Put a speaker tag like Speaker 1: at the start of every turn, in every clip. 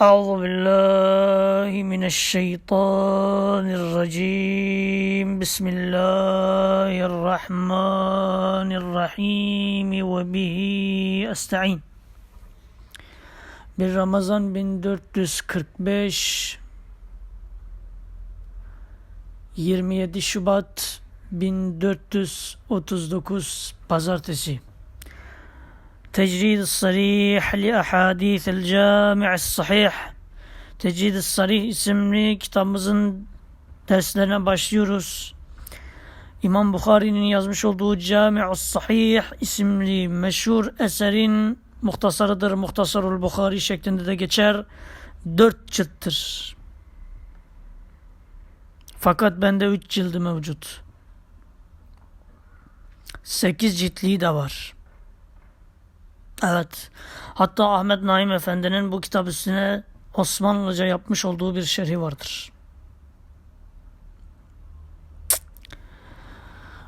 Speaker 1: أعوذ بالله من الشيطان الرجيم بسم الله الرحمن الرحيم وبه أستعين Bir Ramazan 1445 27 Şubat 1439 Pazartesi تجريد الصريح لأحاديث الجامع الصحيح Tecrid Sarih isimli kitabımızın derslerine başlıyoruz. İmam Bukhari'nin yazmış olduğu Cami'us Sahih isimli meşhur eserin muhtasarıdır. Muhtasarul Bukhari şeklinde de geçer. Dört cilttir. Fakat bende üç cildi mevcut. Sekiz ciltliği de var. Evet. Hatta Ahmet Naim Efendi'nin bu kitap üstüne Osmanlıca yapmış olduğu bir şerhi vardır.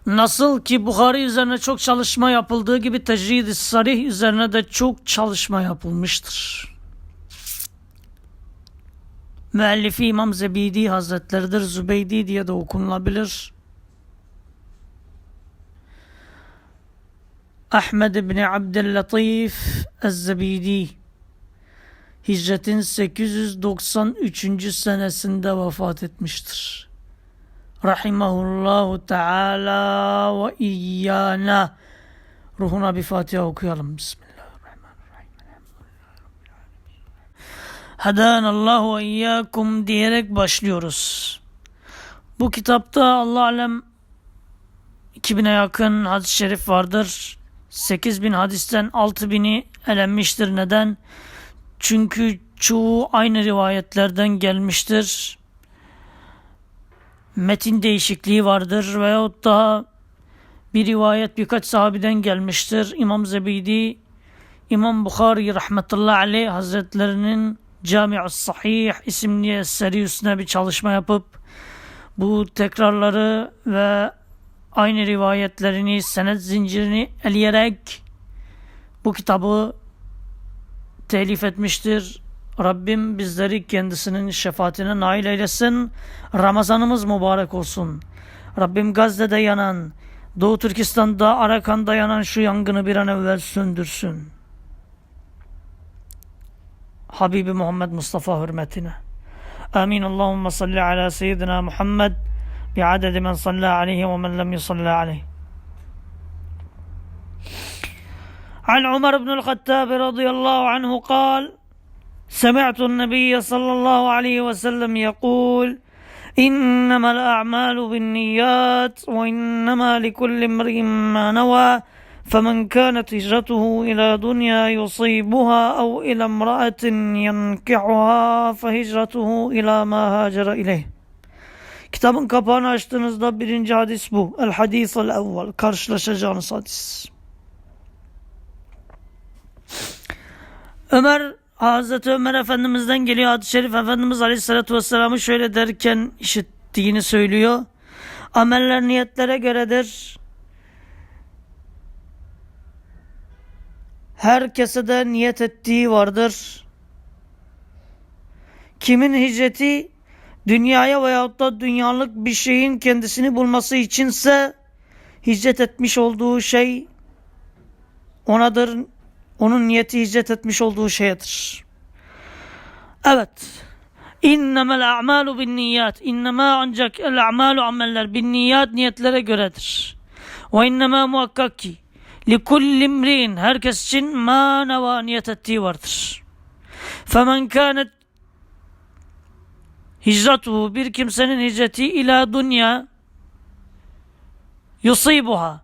Speaker 1: Nasıl ki Bukhari üzerine çok çalışma yapıldığı gibi Tecrid-i Sarih üzerine de çok çalışma yapılmıştır. Müellifi İmam Zebidi Hazretleridir. Zübeydi diye de okunulabilir. Ahmed İbni Abdüllatif Ez-Zebidi Hicretin 893. senesinde vefat etmiştir. Rahimahullahu Teala ve iyyana. Ruhuna bir Fatiha okuyalım. Bismillahirrahmanirrahim. Hadanallahu ve iyyakum diyerek başlıyoruz. Bu kitapta Allah alem 2000'e yakın hadis-i şerif vardır. 8000 hadisten 6000'i elenmiştir. Neden? Çünkü çoğu aynı rivayetlerden gelmiştir. Metin değişikliği vardır veyahut da bir rivayet birkaç sahabeden gelmiştir. İmam Zebidi, İmam Bukhari rahmetullahi aleyh hazretlerinin Cami'us Sahih isimli eseri üstüne bir çalışma yapıp bu tekrarları ve aynı rivayetlerini, senet zincirini eleyerek bu kitabı telif etmiştir. Rabbim bizleri kendisinin şefaatine nail eylesin. Ramazanımız mübarek olsun. Rabbim Gazze'de yanan, Doğu Türkistan'da, Arakan'da yanan şu yangını bir an evvel söndürsün. Habibi Muhammed Mustafa hürmetine. Amin. Allahümme salli ala seyyidina Muhammed بعدد من صلى عليه ومن لم يصلى عليه. عن عمر بن الخطاب رضي الله عنه قال سمعت النبي صلى الله عليه وسلم يقول إنما الأعمال بالنيات وإنما لكل امرئ ما نوى فمن كانت هجرته إلى دنيا يصيبها أو إلى امرأة ينكحها فهجرته إلى ما هاجر إليه. Kitabın kapağını açtığınızda birinci hadis bu. El hadis el evvel. Karşılaşacağınız hadis. Ömer Hazreti Ömer Efendimiz'den geliyor hadis-i şerif Efendimiz Aleyhisselatü Vesselam'ı şöyle derken işittiğini söylüyor. Ameller niyetlere göredir. Herkese de niyet ettiği vardır. Kimin hicreti dünyaya veyahut da dünyalık bir şeyin kendisini bulması içinse hicret etmiş olduğu şey onadır. Onun niyeti hicret etmiş olduğu şeydir. Evet. İnnemel a'malu bin niyat. İnnema ancak el a'malu ameller bin niyat niyetlere göredir. Ve innema muhakkak ki likulli imri'in herkes için ma neva niyet ettiği vardır. Femen kânet hicratuhu bir kimsenin hicreti ila dünya yusibuha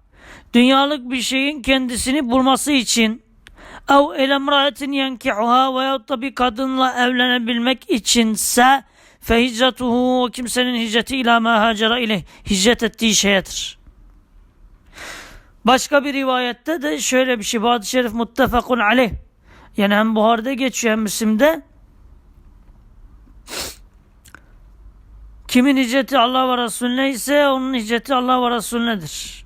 Speaker 1: dünyalık bir şeyin kendisini bulması için ev elemraetin yenkihuha veyahut da bir kadınla evlenebilmek içinse fe hicratuhu o kimsenin hicreti ila ma ile hicret ettiği şeyedir. Başka bir rivayette de şöyle bir şey. Hadis-i şerif muttefakun aleyh. Yani hem Buhar'da geçiyor hem Müslim'de. Kimin hicreti Allah ve Resulüne ise onun hicreti Allah ve Resulünedir.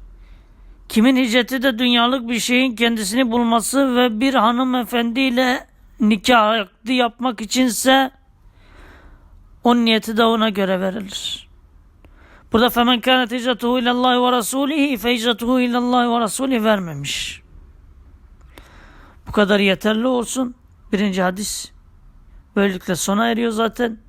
Speaker 1: Kimin hicreti de dünyalık bir şeyin kendisini bulması ve bir hanımefendiyle nikah akdi yapmak içinse o niyeti de ona göre verilir. Burada femen kânet hicretuhu ilallahi ve rasûlihi fe hicretuhu ilallahi ve vermemiş. Bu kadar yeterli olsun. Birinci hadis. Böylelikle sona eriyor zaten.